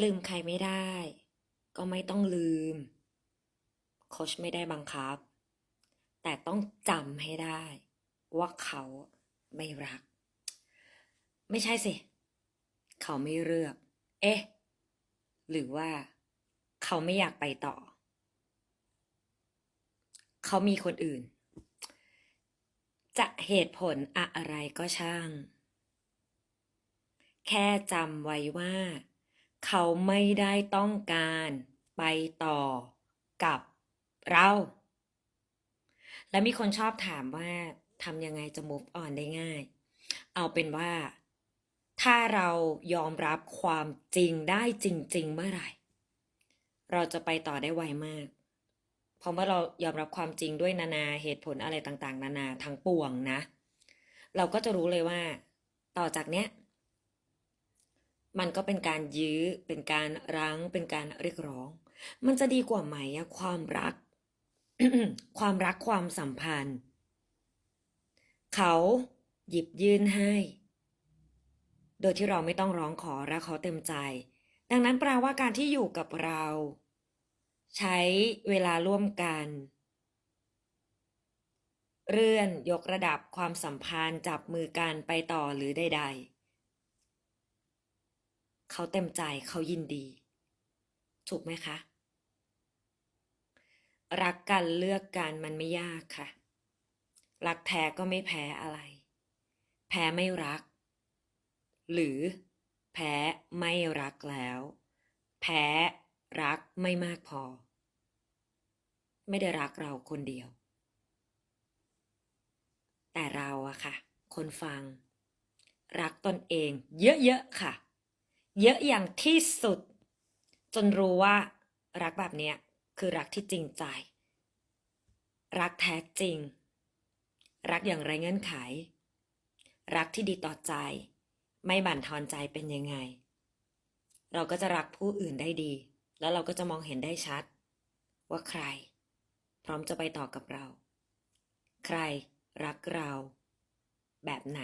ลืมใครไม่ได้ ก็ไม่ต้องลืมโคชไม่ได้บังคับ แต่ต้องจำให้ได้ ว่าเขาไม่รัก ไม่ใช่สิ เขาไม่เลือก เอ๊ะ หรือว่า เขาไม่อยากไปต่อ เขามีคนอื่น จะเหตุผลอะไรก็ช่าง แค่จำไว้ว่า เขาไม่ได้ต้องการไปต่อกับเรา และมีคนชอบถามว่าทำยังไงจะ move on ได้ง่าย เอาเป็นว่า ถ้าเรายอมรับความจริงได้จริง ๆ เมื่อไหร่ เราจะไปต่อได้ไวมาก เพราะเมื่อเรายอมรับความจริงด้วยนานาเหตุผลอะไรต่างๆ นานาทั้งปวงนะ เราก็จะรู้เลยว่า ต่อจากเนี้ย มันก็เป็นการยื้อ เป็นการรั้ง เป็นการเรียกร้อง มันจะดีกว่าไหมอะความรัก ความรักความสัมพันธ์ เขาหยิบยื่นให้ โดยที่เราไม่ต้องร้องขอรักเขาเต็มใจ ดังนั้นแปลว่าการที่อยู่กับเรา ใช้เวลาร่วมกันเลื่อนยกระดับความสัมพันธ์จับมือกันไปต่อหรือใดๆ เขาเต็มใจเขายินดี ถูกไหมคะ รักกันเลือกกันมันไม่ยากค่ะ รักแท้ก็ไม่แพ้อะไร แพ้ไม่รัก หรือแพ้ไม่รักแล้ว แพ้รักไม่มากพอ ไม่ได้รักเราคนเดียว แต่เราอะค่ะ คนฟัง รักตนเองเยอะๆค่ะ เยอะอย่างที่สุด จนรู้ว่ารักแบบเนี้ยคือรักที่จริงใจ รักแท้จริง รักอย่างไรเงื่อนไข รักที่ดีต่อใจ ไม่บั่นทอนใจเป็นยังไง เราก็จะรักผู้อื่นได้ดี แล้วเราก็จะมองเห็นได้ชัด ว่าใคร พร้อมจะไปต่อกับเรา ใครรักเรา แบบไหน